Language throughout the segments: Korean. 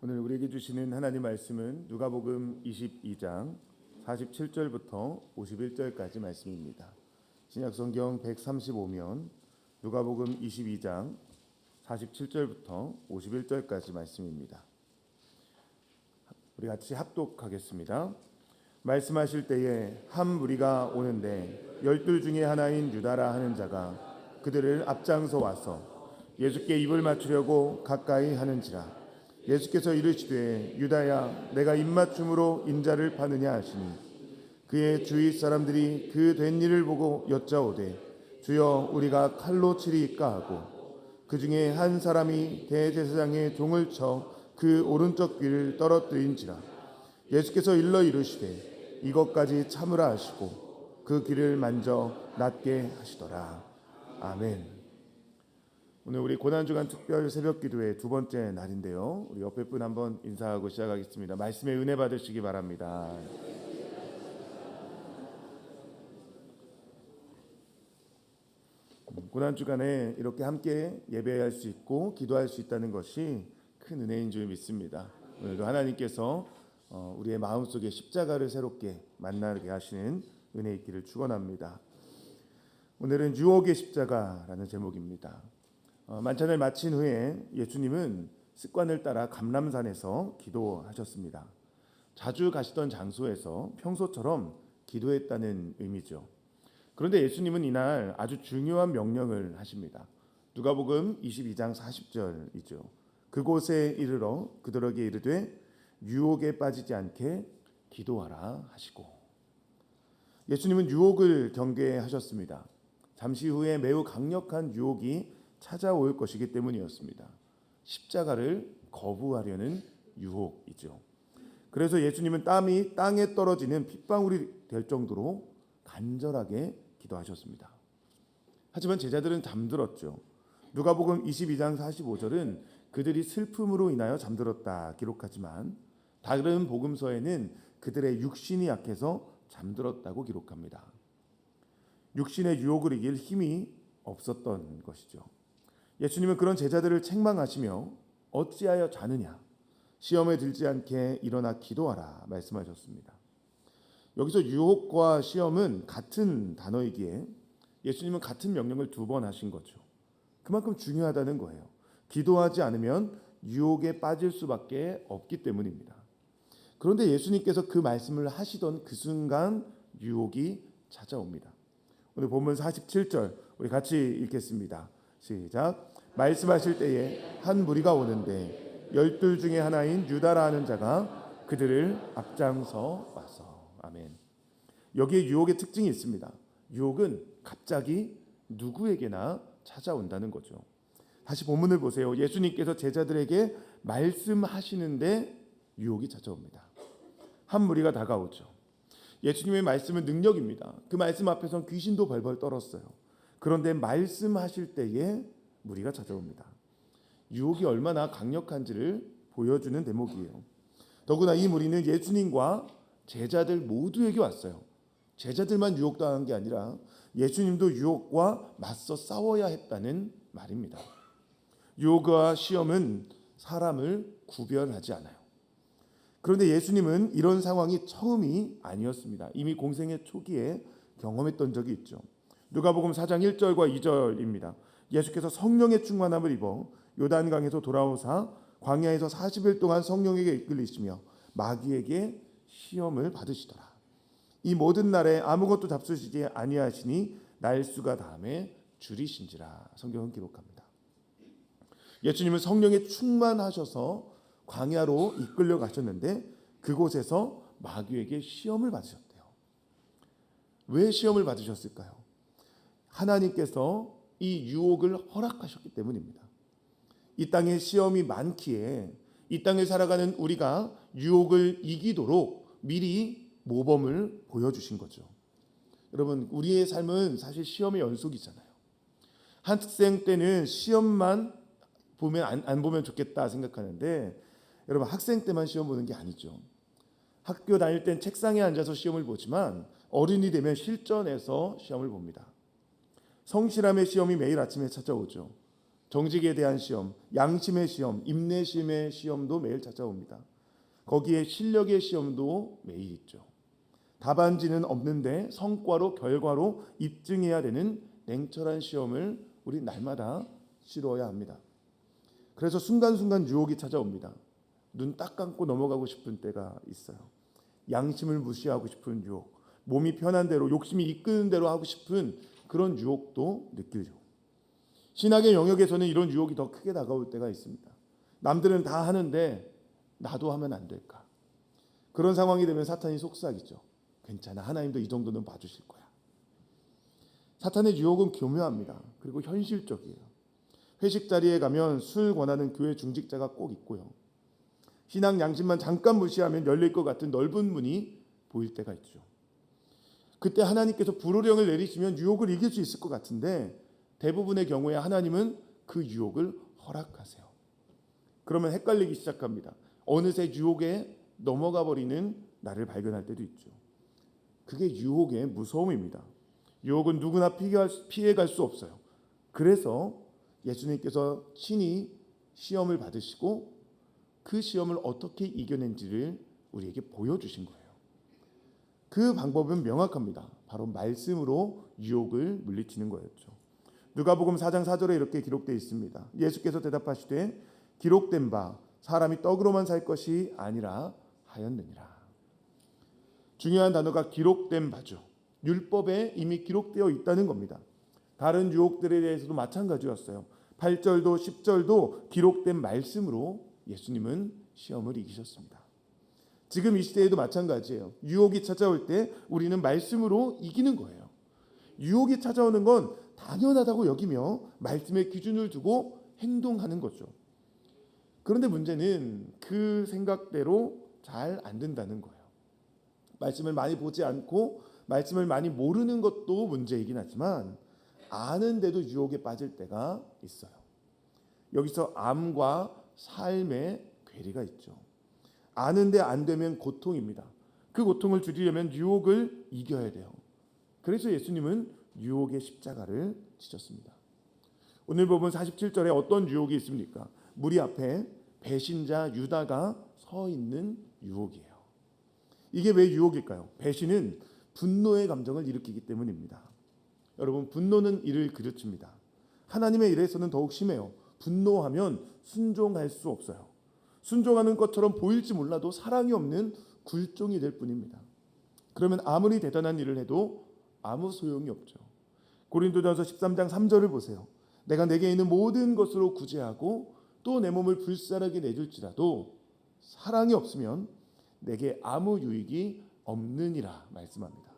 오늘 우리에게 주시는 하나님 말씀은 누가복음 22장 47절부터 51절까지 말씀입니다. 신약 성경 135면 누가복음 22장 47절부터 51절까지 말씀입니다. 우리 같이 합독하겠습니다. 말씀하실 때에 한 무리가 오는데 열둘 중에 하나인 유다라 하는 자가 그들을 앞장서 와서 예수께 입을 맞추려고 가까이 하는지라 예수께서 이르시되 유다야 내가 입맞춤으로 인자를 파느냐 하시니 그의 주위 사람들이 그 된 일을 보고 여짜오되 주여 우리가 칼로 치리이까 하고 그 중에 한 사람이 대제사장의 종을 쳐 그 오른쪽 귀를 떨어뜨린지라 예수께서 일러 이르시되 이것까지 참으라 하시고 그 귀를 만져 낫게 하시더라 아멘. 오늘 우리 고난주간 특별 새벽 기도의 두 번째 날인데요. 우리 옆에 분 한번 인사하고 시작하겠습니다. 말씀에 은혜 받으시기 바랍니다. 음, 고난주간에 이렇게 함께 예배할 수 있고 기도할 수 있다는 것이 큰 은혜인 줄 믿습니다. 오늘도 하나님께서 어, 우리의 마음속에 십자가를 새롭게 만나게 하시는 은혜 있기를 축원합니다. 오늘은 유혹의 십자가라는 제목입니다. 어, 만찬을 마친 후에 예수님은 습관을 따라 감람산에서 기도하셨습니다. 자주 가시던 장소에서 평소처럼 기도했다는 의미죠. 그런데 예수님은 이날 아주 중요한 명령을 하십니다. 누가복음 22장 40절이죠. 그곳에 이르러 그들에게 이르되 유혹에 빠지지 않게 기도하라 하시고 예수님은 유혹을 경계하셨습니다. 잠시 후에 매우 강력한 유혹이 찾아올 것이기 때문이었습니다. 십자가를 거부하려는 유혹이죠. 그래서 예수님은 땀이 땅에 떨어지는 핏방울이 될 정도로 간절하게 기도하셨습니다. 하지만 제자들은 잠들었죠. 누가복음 22장 45절은 그들이 슬픔으로 인하여 잠들었다 기록하지만 다른 복음서에는 그들의 육신이 약해서 잠들었다고 기록합니다. 육신의 유혹을 이길 힘이 없었던 것이죠. 예수님은 그런 제자들을 책망하시며 어찌하여 자느냐 시험에 들지 않게 일어나 기도하라 말씀하셨습니다. 여기서 유혹과 시험은 같은 단어이기에 예수님은 같은 명령을 두 번 하신 거죠. 그만큼 중요하다는 거예요. 기도하지 않으면 유혹에 빠질 수밖에 없기 때문입니다. 그런데 예수님께서 그 말씀을 하시던 그 순간 유혹이 찾아옵니다. 오늘 본문 47절 우리 같이 읽겠습니다. 시작. 말씀하실 때에 한 무리가 오는데 열둘 중에 하나인 유다라 하는 자가 그들을 앞장서 와서 아멘. 여기에 유혹의 특징이 있습니다. 유혹은 갑자기 누구에게나 찾아온다는 거죠. 다시 본문을 보세요. 예수님께서 제자들에게 말씀하시는데 유혹이 찾아옵니다. 한 무리가 다가오죠. 예수님의 말씀은 능력입니다. 그 말씀 앞에선 귀신도 벌벌 떨었어요. 그런데 말씀하실 때에 무리가 찾아옵니다. 유혹이 얼마나 강력한지를 보여주는 대목이에요. 더구나 이 무리는 예수님과 제자들 모두에게 왔어요. 제자들만 유혹당한 게 아니라 예수님도 유혹과 맞서 싸워야 했다는 말입니다. 유혹과 시험은 사람을 구별하지 않아요. 그런데 예수님은 이런 상황이 처음이 아니었습니다. 이미 공생의 초기에 경험했던 적이 있죠. 누가복음 4장 1절과 2절입니다. 예수께서 성령의 충만함을 입어 요단강에서 돌아오사 광야에서 40일 동안 성령에게 이끌리시며 마귀에게 시험을 받으시더라. 이 모든 날에 아무것도 잡수시지 아니하시니 날수가 다음에 줄이신지라 성경은 기록합니다. 예수님은 성령에 충만하셔서 광야로 이끌려 가셨는데 그곳에서 마귀에게 시험을 받으셨대요. 왜 시험을 받으셨을까요? 하나님께서 이 유혹을 허락하셨기 때문입니다. 이 땅에 시험이 많기에 이 땅을 살아가는 우리가 유혹을 이기도록 미리 모범을 보여주신 거죠. 여러분, 우리의 삶은 사실 시험의 연속이잖아요. 학생 때는 시험만 보면 안, 안 보면 좋겠다 생각하는데 여러분 학생 때만 시험 보는 게 아니죠. 학교 다닐 땐 책상에 앉아서 시험을 보지만 어른이 되면 실전에서 시험을 봅니다. 성실함의 시험이 매일 아침에 찾아오죠. 정직에 대한 시험, 양심의 시험, 인내심의 시험도 매일 찾아옵니다. 거기에 실력의 시험도 매일 있죠. 답안지는 없는데 성과로 결과로 입증해야 되는 냉철한 시험을 우리 날마다 치러야 합니다. 그래서 순간순간 유혹이 찾아옵니다. 눈 딱 감고 넘어가고 싶은 때가 있어요. 양심을 무시하고 싶은 유혹, 몸이 편한 대로 욕심이 이끄는 대로 하고 싶은 그런 유혹도 느끼죠. 신학의 영역에서는 이런 유혹이 더 크게 다가올 때가 있습니다. 남들은 다 하는데 나도 하면 안 될까? 그런 상황이 되면 사탄이 속삭이죠. 괜찮아. 하나님도 이 정도는 봐주실 거야. 사탄의 유혹은 교묘합니다. 그리고 현실적이에요. 회식 자리에 가면 술 권하는 교회 중직자가 꼭 있고요. 신앙 양심만 잠깐 무시하면 열릴 것 같은 넓은 문이 보일 때가 있죠. 그때 하나님께서 불호령을 내리시면 유혹을 이길 수 있을 것 같은데 대부분의 경우에 하나님은 그 유혹을 허락하세요. 그러면 헷갈리기 시작합니다. 어느새 유혹에 넘어가 버리는 나를 발견할 때도 있죠. 그게 유혹의 무서움입니다. 유혹은 누구나 피해갈 수 없어요. 그래서 예수님께서 친히 시험을 받으시고 그 시험을 어떻게 이겨낸지를 우리에게 보여주신 거예요. 그 방법은 명확합니다. 바로 말씀으로 유혹을 물리치는 거였죠. 누가복음 4장 4절에 이렇게 기록되어 있습니다. 예수께서 대답하시되 기록된 바 사람이 떡으로만 살 것이 아니라 하였느니라. 중요한 단어가 기록된 바죠. 율법에 이미 기록되어 있다는 겁니다. 다른 유혹들에 대해서도 마찬가지였어요. 8절도 10절도 기록된 말씀으로 예수님은 시험을 이기셨습니다. 지금 이 시대에도 마찬가지예요. 유혹이 찾아올 때 우리는 말씀으로 이기는 거예요. 유혹이 찾아오는 건 당연하다고 여기며 말씀의 기준을 두고 행동하는 거죠. 그런데 문제는 그 생각대로 잘 안 된다는 거예요. 말씀을 많이 보지 않고 말씀을 많이 모르는 것도 문제이긴 하지만 아는데도 유혹에 빠질 때가 있어요. 여기서 암과 삶의 괴리가 있죠. 아는데 안 되면 고통입니다. 그 고통을 줄이려면 유혹을 이겨야 돼요. 그래서 예수님은 유혹의 십자가를 지셨습니다. 오늘 보면 47절에 어떤 유혹이 있습니까? 무리 앞에 배신자 유다가 서 있는 유혹이에요. 이게 왜 유혹일까요? 배신은 분노의 감정을 일으키기 때문입니다. 여러분 분노는 이를 그르칩니다. 하나님의 일에서는 더욱 심해요. 분노하면 순종할 수 없어요. 순종하는 것처럼 보일지 몰라도 사랑이 없는 굴종이 될 뿐입니다. 그러면 아무리 대단한 일을 해도 아무 소용이 없죠. 고린도전서 13장 3절을 보세요. 내가 내게 있는 모든 것으로 구제하고 또 내 몸을 불살하게 내줄지라도 사랑이 없으면 내게 아무 유익이 없느니라 말씀합니다.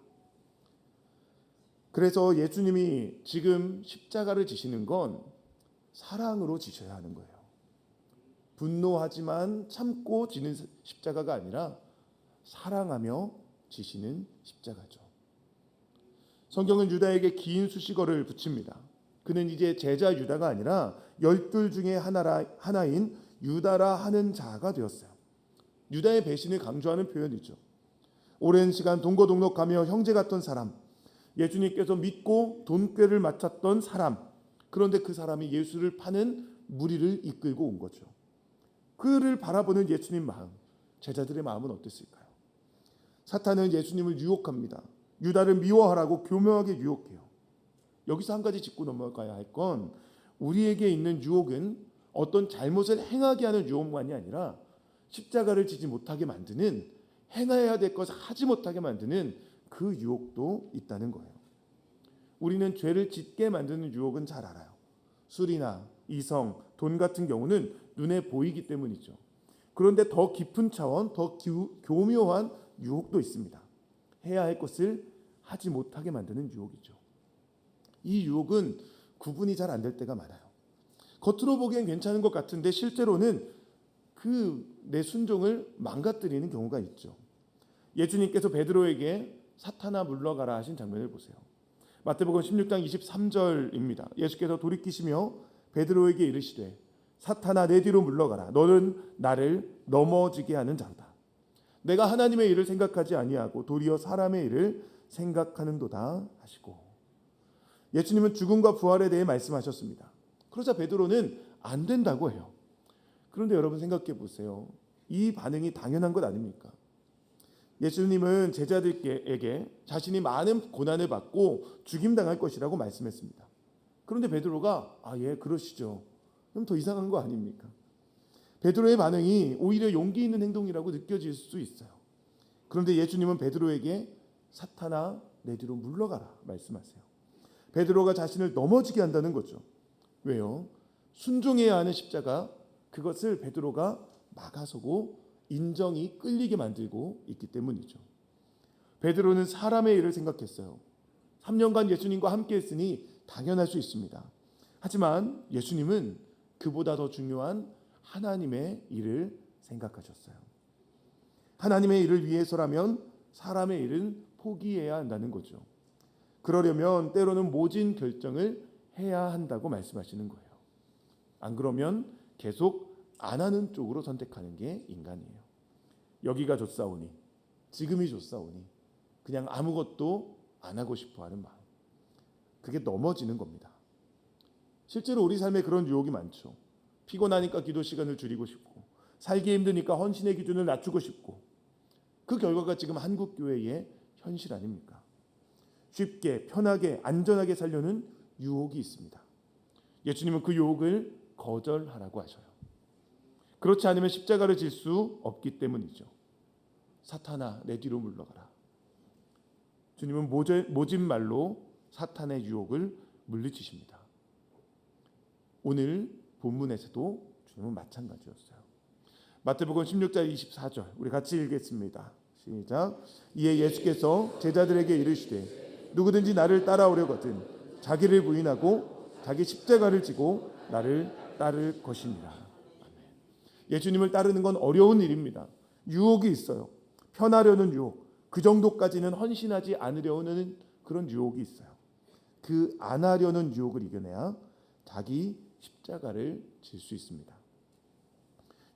그래서 예수님이 지금 십자가를 지시는 건 사랑으로 지셔야 하는 거예요. 분노하지만 참고 지는 십자가가 아니라 사랑하며 지시는 십자가죠. 성경은 유다에게 긴 수식어를 붙입니다. 그는 이제 제자 유다가 아니라 열둘 중에 하나라, 하나인 유다라 하는 자가 되었어요. 유다의 배신을 강조하는 표현이죠. 오랜 시간 동거동록하며 형제 같던 사람, 예수님께서 믿고 돈꾀를 맡았던 사람, 그런데 그 사람이 예수를 파는 무리를 이끌고 온 거죠. 그를 바라보는 예수님 마음, 제자들의 마음은 어땠을까요? 사탄은 예수님을 유혹합니다. 유다를 미워하라고 교묘하게 유혹해요. 여기서 한 가지 짚고 넘어가야 할 건 우리에게 있는 유혹은 어떤 잘못을 행하게 하는 유혹만이 아니라 십자가를 지지 못하게 만드는 행해야 될 것을 하지 못하게 만드는 그 유혹도 있다는 거예요. 우리는 죄를 짓게 만드는 유혹은 잘 알아요. 술이나 이성, 돈 같은 경우는 눈에 보이기 때문이죠. 그런데 더 깊은 차원, 더 교묘한 유혹도 있습니다. 해야 할 것을 하지 못하게 만드는 유혹이죠. 이 유혹은 구분이 잘 안 될 때가 많아요. 겉으로 보기엔 괜찮은 것 같은데 실제로는 그 내 순종을 망가뜨리는 경우가 있죠. 예수님께서 베드로에게 사탄아 물러가라 하신 장면을 보세요. 마태복음 16장 23절입니다. 예수께서 돌이키시며 베드로에게 이르시되 사탄아 내 뒤로 물러가라 너는 나를 넘어지게 하는 자다. 내가 하나님의 일을 생각하지 아니하고 도리어 사람의 일을 생각하는도다 하시고 예수님은 죽음과 부활에 대해 말씀하셨습니다. 그러자 베드로는 안 된다고 해요. 그런데 여러분 생각해 보세요. 이 반응이 당연한 것 아닙니까? 예수님은 제자들에게 자신이 많은 고난을 받고 죽임당할 것이라고 말씀했습니다. 그런데 베드로가 아, 예, 그러시죠. 그럼 더 이상한 거 아닙니까? 베드로의 반응이 오히려 용기 있는 행동이라고 느껴질 수 있어요. 그런데 예수님은 베드로에게 사탄아 내 뒤로 물러가라 말씀하세요. 베드로가 자신을 넘어지게 한다는 거죠. 왜요? 순종해야 하는 십자가 그것을 베드로가 막아서고 인정이 끌리게 만들고 있기 때문이죠. 베드로는 사람의 일을 생각했어요. 3년간 예수님과 함께 했으니 당연할 수 있습니다. 하지만 예수님은 그보다 더 중요한 하나님의 일을 생각하셨어요. 하나님의 일을 위해서라면 사람의 일은 포기해야 한다는 거죠. 그러려면 때로는 모진 결정을 해야 한다고 말씀하시는 거예요. 안 그러면 계속 안 하는 쪽으로 선택하는 게 인간이에요. 여기가 좋사오니 지금이 좋사오니 그냥 아무것도 안 하고 싶어 하는 마음. 그게 넘어지는 겁니다. 실제로 우리 삶에 그런 유혹이 많죠. 피곤하니까 기도 시간을 줄이고 싶고 살기 힘드니까 헌신의 기준을 낮추고 싶고 그 결과가 지금 한국 교회의 현실 아닙니까? 쉽게 편하게 안전하게 살려는 유혹이 있습니다. 예수님은 그 유혹을 거절하라고 하셔요. 그렇지 않으면 십자가를 질 수 없기 때문이죠. 사탄아 내 뒤로 물러가라. 주님은 모진 말로 사탄의 유혹을 물리치십니다. 오늘 본문에서도 주님은 마찬가지였어요. 마태복음 16장 24절 우리 같이 읽겠습니다. 시작. 이에 예수께서 제자들에게 이르시되 누구든지 나를 따라오려거든 자기를 부인하고 자기 십자가를 지고 나를 따를 것입니다. 예수님을 따르는 건 어려운 일입니다. 유혹이 있어요. 편하려는 유혹. 그 정도까지는 헌신하지 않으려는 그런 유혹이 있어요. 그 안 하려는 유혹을 이겨내야 자기 십자가를 질 수 있습니다.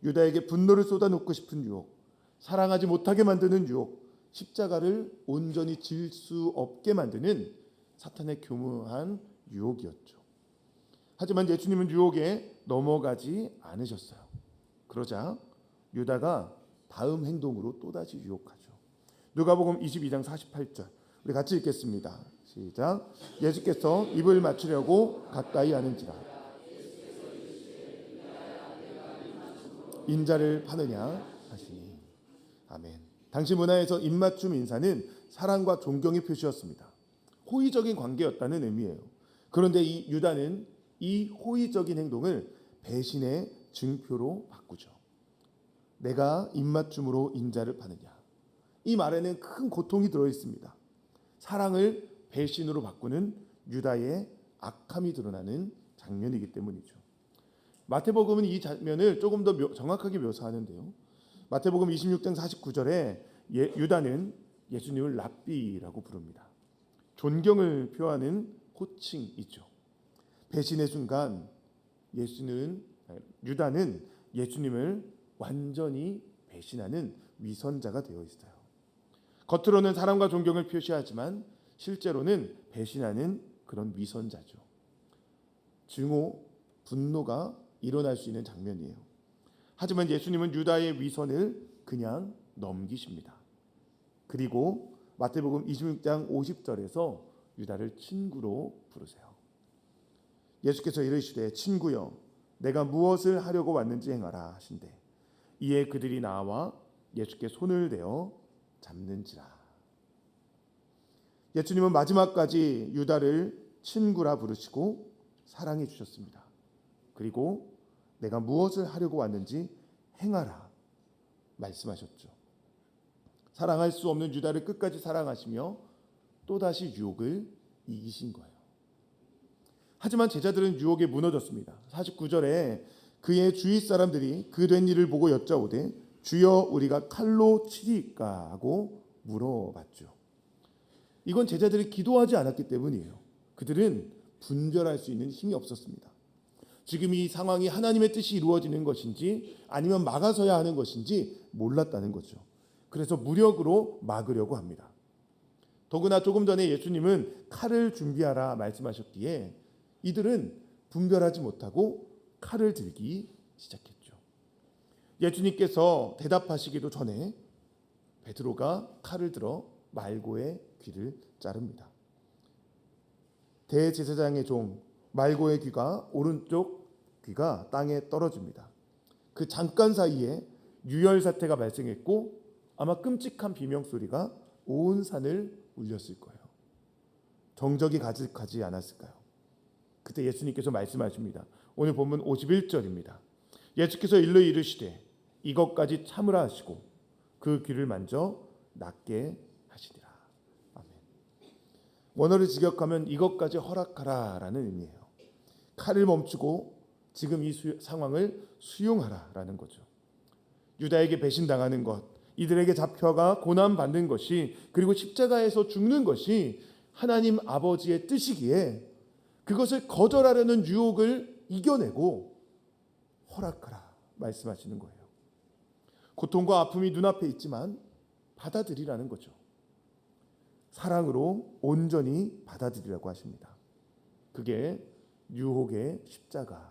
유다에게 분노를 쏟아놓고 싶은 유혹, 사랑하지 못하게 만드는 유혹, 십자가를 온전히 질 수 없게 만드는 사탄의 교묘한 유혹이었죠. 하지만 예수님은 유혹에 넘어가지 않으셨어요. 그러자 유다가 다음 행동으로 또다시 유혹하죠. 누가복음 22장 48절. 우리 같이 읽겠습니다. 시작. 예수께서 입을 맞추려고 가까이 하는지라. 인자를 파느냐 하시니. 아멘. 당시 문화에서 입맞춤 인사는 사랑과 존경의 표시였습니다. 호의적인 관계였다는 의미예요. 그런데 이 유다는 이 호의적인 행동을 배신의 증표로 바꾸죠. 내가 입맞춤으로 인자를 파느냐. 이 말에는 큰 고통이 들어 있습니다. 사랑을 배신으로 바꾸는 유다의 악함이 드러나는 장면이기 때문이죠. 마태복음은 이 장면을 조금 더 묘, 정확하게 묘사하는데요. 마태복음 26장 49절에 예, 유다는 예수님을 랍비라고 부릅니다. 존경을 표하는 호칭이죠. 배신의 순간 예수는 유다는 예수님을 완전히 배신하는 위선자가 되어 있어요. 겉으로는 사랑과 존경을 표시하지만 실제로는 배신하는 그런 위선자죠. 증오, 분노가 일어날 수 있는 장면이에요. 하지만 예수님은 유다의 위선을 그냥 넘기십니다. 그리고 마태복음 26장 50절에서 유다를 친구로 부르세요. 예수께서 이르시되 친구여 내가 무엇을 하려고 왔는지 행하라 하신대 이에 그들이 나와 예수께 손을 대어 잡는지라. 예수님은 마지막까지 유다를 친구라 부르시고 사랑해 주셨습니다. 그리고 내가 무엇을 하려고 왔는지 행하라 말씀하셨죠. 사랑할 수 없는 유다를 끝까지 사랑하시며 또다시 유혹을 이기신 거예요. 하지만 제자들은 유혹에 무너졌습니다. 49절에 그의 주위 사람들이 그 된 일을 보고 여짜오되 주여 우리가 칼로 치리까 하고 물어봤죠. 이건 제자들이 기도하지 않았기 때문이에요. 그들은 분별할 수 있는 힘이 없었습니다. 지금 이 상황이 하나님의 뜻이 이루어지는 것인지 아니면 막아서야 하는 것인지 몰랐다는 거죠. 그래서 무력으로 막으려고 합니다. 더구나 조금 전에 예수님은 칼을 준비하라 말씀하셨기에 이들은 분별하지 못하고 칼을 들기 시작했죠. 예수님께서 대답하시기도 전에 베드로가 칼을 들어 말고의 귀를 자릅니다. 대제사장의 종 말고의 귀가 오른쪽 귀가 땅에 떨어집니다. 그 잠깐 사이에 유혈 사태가 발생했고 아마 끔찍한 비명 소리가 온 산을 울렸을 거예요. 정적이 가득하지 않았을까요? 그때 예수님께서 말씀하십니다. 오늘 본문 51절입니다. 예수께서 일러 이르시되 이것까지 참으라 하시고 그 귀를 만져 낫게. 원어를 직역하면 이것까지 허락하라라는 의미예요. 칼을 멈추고 지금 이 수, 상황을 수용하라라는 거죠. 유다에게 배신당하는 것, 이들에게 잡혀가 고난 받는 것이 그리고 십자가에서 죽는 것이 하나님 아버지의 뜻이기에 그것을 거절하려는 유혹을 이겨내고 허락하라 말씀하시는 거예요. 고통과 아픔이 눈앞에 있지만 받아들이라는 거죠. 사랑으로 온전히 받아들이라고 하십니다. 그게 유혹의 십자가예요.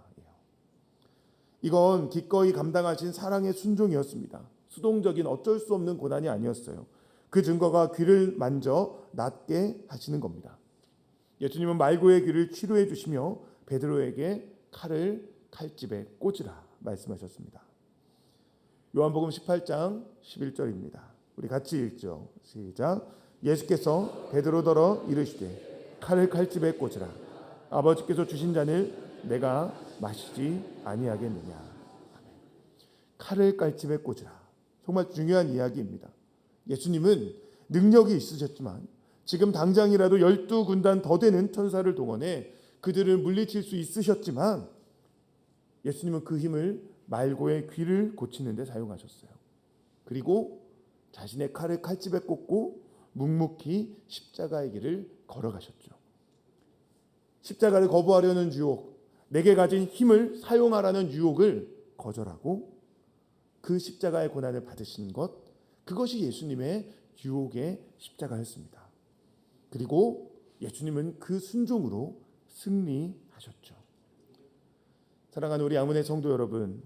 이건 기꺼이 감당하신 사랑의 순종이었습니다. 수동적인 어쩔 수 없는 고난이 아니었어요. 그 증거가 귀를 만져 낫게 하시는 겁니다. 예수님은 말고의 귀를 치료해 주시며 베드로에게 칼을 칼집에 꽂으라 말씀하셨습니다. 요한복음 18장 11절입니다. 우리 같이 읽죠. 시작. 예수께서 베드로더러 이르시되 칼을 칼집에 꽂으라. 아버지께서 주신 잔을 내가 마시지 아니하겠느냐. 칼을 칼집에 꽂으라. 정말 중요한 이야기입니다. 예수님은 능력이 있으셨지만 지금 당장이라도 열두 군단 더 되는 천사를 동원해 그들을 물리칠 수 있으셨지만 예수님은 그 힘을 말고의 귀를 고치는 데 사용하셨어요. 그리고 자신의 칼을 칼집에 꽂고 묵묵히 십자가의 길을 걸어가셨죠. 십자가를 거부하려는 유혹, 내게 가진 힘을 사용하라는 유혹을 거절하고 그 십자가의 고난을 받으신 것, 그것이 예수님의 유혹의 십자가였습니다. 그리고 예수님은 그 순종으로 승리하셨죠. 사랑하는 우리 아문의 성도 여러분,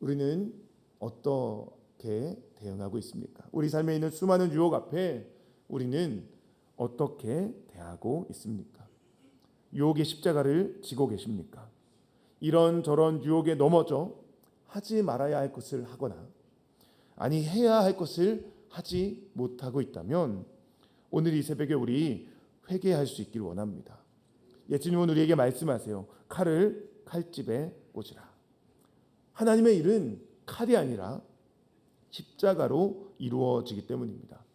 우리는 어떻게 대응하고 있습니까? 우리 삶에 있는 수많은 유혹 앞에 우리는 어떻게 대하고 있습니까? 유혹의 십자가를 지고 계십니까? 이런 저런 유혹에 넘어져 하지 말아야 할 것을 하거나 아니 해야 할 것을 하지 못하고 있다면 오늘 이 새벽에 우리 회개할 수 있기를 원합니다. 예수님은 우리에게 말씀하세요. 칼을 칼집에 꽂으라. 하나님의 일은 칼이 아니라 십자가로 이루어지기 때문입니다.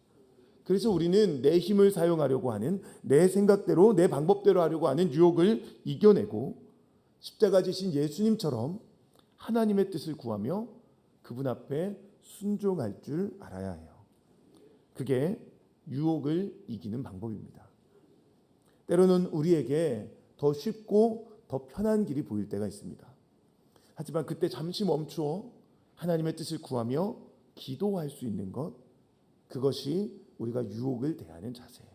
그래서 우리는 내 힘을 사용하려고 하는 내 생각대로 내 방법대로 하려고 하는 유혹을 이겨내고 십자가 지신 예수님처럼 하나님의 뜻을 구하며 그분 앞에 순종할 줄 알아야 해요. 그게 유혹을 이기는 방법입니다. 때로는 우리에게 더 쉽고 더 편한 길이 보일 때가 있습니다. 하지만 그때 잠시 멈추어 하나님의 뜻을 구하며 기도할 수 있는 것, 그것이 우리가 유혹을 대하는 자세예요.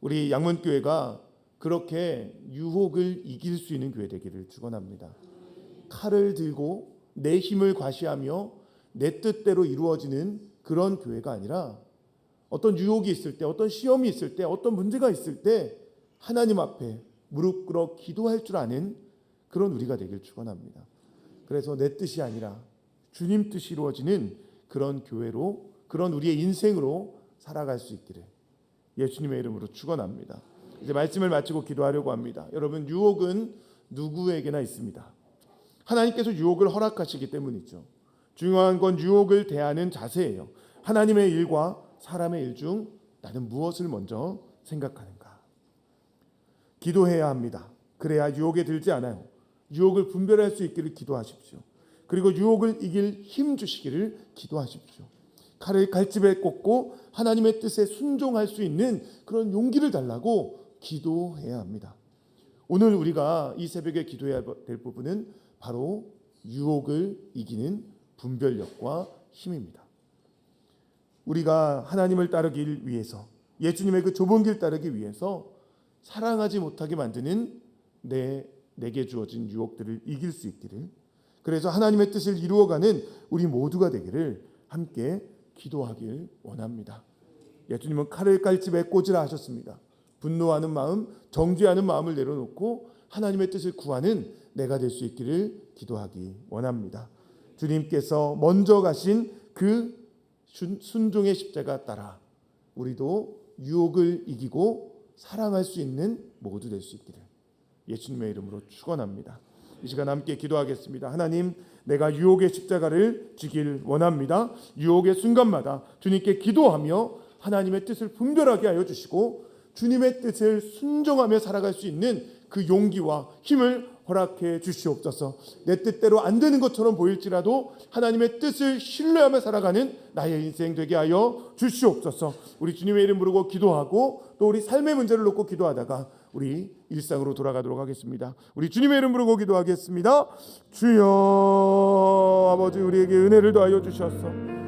우리 양문교회가 그렇게 유혹을 이길 수 있는 교회 되기를 축원합니다. 칼을 들고 내 힘을 과시하며 내 뜻대로 이루어지는 그런 교회가 아니라 어떤 유혹이 있을 때, 어떤 시험이 있을 때, 어떤 문제가 있을 때 하나님 앞에 무릎 꿇어 기도할 줄 아는 그런 우리가 되길 축원합니다. 그래서 내 뜻이 아니라 주님 뜻이 이루어지는 그런 교회로 그런 우리의 인생으로 살아갈 수 있기를 예수님의 이름으로 축원합니다. 이제 말씀을 마치고 기도하려고 합니다. 여러분 유혹은 누구에게나 있습니다. 하나님께서 유혹을 허락하시기 때문이죠. 중요한 건 유혹을 대하는 자세예요. 하나님의 일과 사람의 일 중 나는 무엇을 먼저 생각하는가? 기도해야 합니다. 그래야 유혹에 들지 않아요. 유혹을 분별할 수 있기를 기도하십시오. 그리고 유혹을 이길 힘 주시기를 기도하십시오. 칼을 갈집에 꽂고 하나님의 뜻에 순종할 수 있는 그런 용기를 달라고 기도해야 합니다. 오늘 우리가 이 새벽에 기도해야 될 부분은 바로 유혹을 이기는 분별력과 힘입니다. 우리가 하나님을 따르기 위해서 예수님의 그 좁은 길 따르기 위해서 사랑하지 못하게 만드는 내 내게 주어진 유혹들을 이길 수 있기를 그래서 하나님의 뜻을 이루어가는 우리 모두가 되기를 함께 기도하길 원합니다. 예수님은 칼을 깔집에 꽂으라 하셨습니다. 분노하는 마음, 정죄하는 마음을 내려놓고 하나님의 뜻을 구하는 내가 될 수 있기를 기도하기 원합니다. 주님께서 먼저 가신 그 순- 순종의 십자가 따라 우리도 유혹을 이기고 사랑할 수 있는 모두 될 수 있기를 예수님의 이름으로 축원합니다. 이 시간 함께 기도하겠습니다. 하나님, 내가 유혹의 십자가를 지길 원합니다. 유혹의 순간마다 주님께 기도하며 하나님의 뜻을 분별하게 하여 주시고 주님의 뜻을 순종하며 살아갈 수 있는 그 용기와 힘을 허락해 주시옵소서. 내 뜻대로 안 되는 것처럼 보일지라도 하나님의 뜻을 신뢰하며 살아가는 나의 인생 되게 하여 주시옵소서. 우리 주님의 이름 부르고 기도하고 또 우리 삶의 문제를 놓고 기도하다가 우리 일상으로 돌아가도록 하겠습니다. 우리 주님의 이름 부르고 기도하겠습니다. 주여 아버지 우리에게 은혜를 더하여 주셔서